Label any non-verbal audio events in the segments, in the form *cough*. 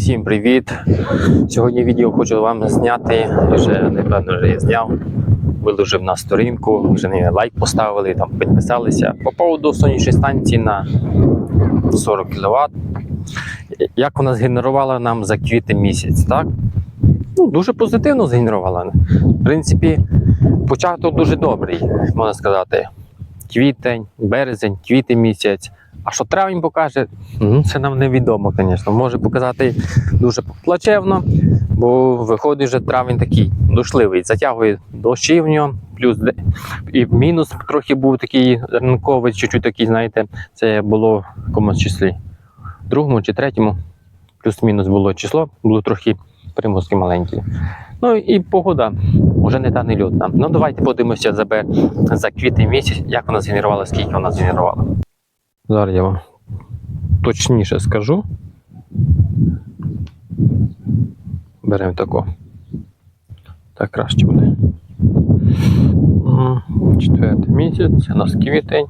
Всім привіт! Сьогодні відео хочу вам зняти. Вже напевно вже я зняв. Виложив на сторінку, вже не лайк поставили, там підписалися. По поводу сонячної станції на 40 кВт. Як вона згенерувала нам за квітень місяць, так? Ну, дуже позитивно згенерувала. В принципі, початок дуже добрий, можна сказати. Квітень, березень, квітень місяць. А що травень покаже, ну, це нам невідомо, звісно. Може показати дуже плачевно, бо виходить вже травень такий душливий, затягує дощі в нього, плюс і мінус трохи був такий ранковий, чуть-чуть такий, знаєте, це було в якомусь числі. Другому чи третьому, плюс-мінус було число, було трохи примуски маленькі. Ну і погода вже не та не льотна. Ну давайте подивимося за, за квітень місяць, як вона згенерувала, скільки вона згенерувала. Зараз я вам точніше скажу. Беремо тако. Так краще буде. Четвертий місяць, у нас квітень.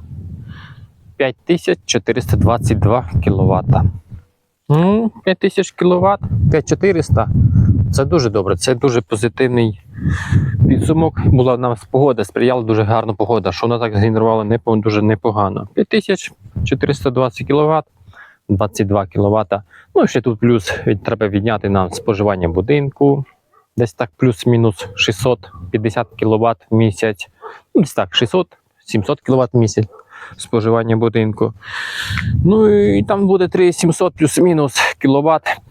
5422 кВт. Ну, 5000 кВт, 5400. Це дуже добре, це дуже позитивний підсумок. Була в нас погода, сприяла дуже гарна погода, що вона так згенерувала не, дуже непогано. 5420 кВт, 22 кВт. Ну, ще тут плюс треба відняти нам споживання будинку. Десь так плюс-мінус 650 кВт в місяць. Ну, десь так, 600-700 кВт в місяць споживання будинку. Ну і там буде 3700 плюс-мінус кВт.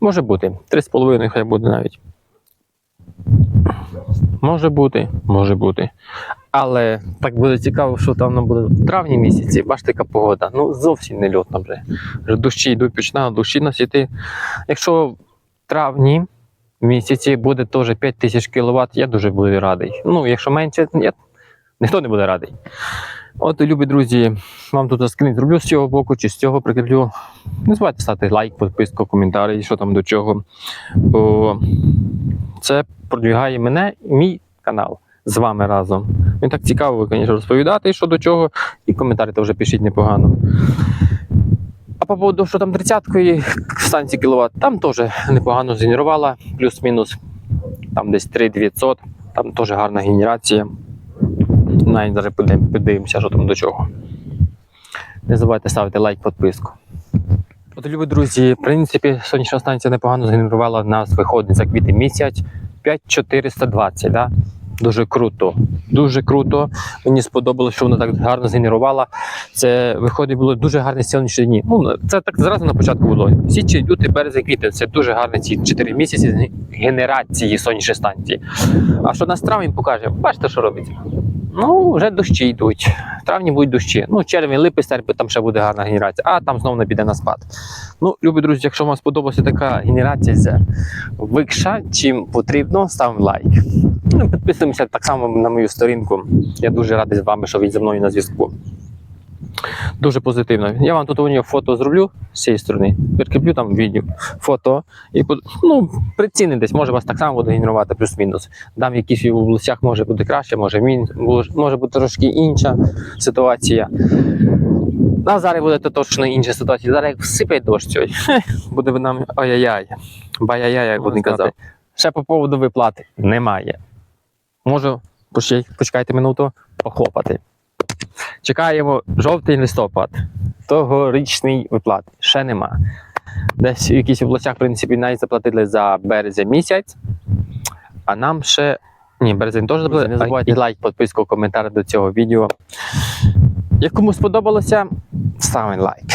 Може бути. 3,5 хай буде навіть. Може бути, може бути. Але так буде цікаво, що там буде в травні місяці. Бачите, яка погода. Ну зовсім не льотна вже. Вже дощі йдуть, починають дощі нас. Якщо в травні місяці буде теж 5000 кВт, я дуже буду радий. Ну, якщо менше, ні, ніхто не буде радий. От, любі друзі, вам тут скрін зроблю з цього боку чи з цього прикріплю. Не забувайте ставити лайк, підписку, коментарі, що там до чого. Бо це продвігає мене і мій канал з вами разом. Мені так цікаво, звісно, розповідати, що до чого, і коментарі теж пишіть непогано. А по поводу, що там 30-ї станції кіловат, там теж непогано згенерувала, плюс-мінус, там десь 3900, там теж гарна генерація. Навіть зараз подивим- подивимося, що там до чого. Не забувайте ставити лайк, підписку. От, любі друзі, в принципі, сонячна станція непогано згенерувала в нас виходить за квітень місяць 5420. Да? Дуже круто. Дуже круто. Мені сподобалося, що вона так гарно згенерувала. Це виходить було дуже гарні сонячні дні. Ну, це так зразу на початку було. Січень, лютий, березень, квітень. Це дуже гарні ці 4 місяці генерації сонячної станції. А що нас травень покаже? Бачите, що робиться? Ну, вже дощі йдуть. В травні будуть дощі. Ну, червень, липи, серпи, там ще буде гарна генерація, а там знову не піде на спад. Ну, любі друзі, якщо вам сподобалася така генерація викша, чим потрібно, ставимо лайк. Ну, підписуємося так само на мою сторінку. Я дуже радий з вами, що ви зі мною на зв'язку. Дуже позитивно. Я вам тут у нього фото зроблю з цієї сторони, прикріплю там відео, фото. І ну, приціни десь, може вас так само буде генерувати, плюс-мінус. Дам якісь в областях може бути краще, може, мін, може бути трошки інша ситуація. А зараз буде то точно інша ситуація. Зараз як всипає дощ сьогодні, *laughs* буде нам ай-яй-яй. Бай-яй-яй, як вони казали. Ще по поводу виплати немає. Можу почекайте, почекайте минуту похлопати. Чекаємо жовтий листопад. Тогорічний виплат. Ще нема. Десь в якихось областях, в принципі, навіть заплатили за березень місяць. А нам ще. Ні, березень теж заплатили. Не забувайте лайк, підписку, коментар до цього відео. Як кому сподобалося, ставимо лайк.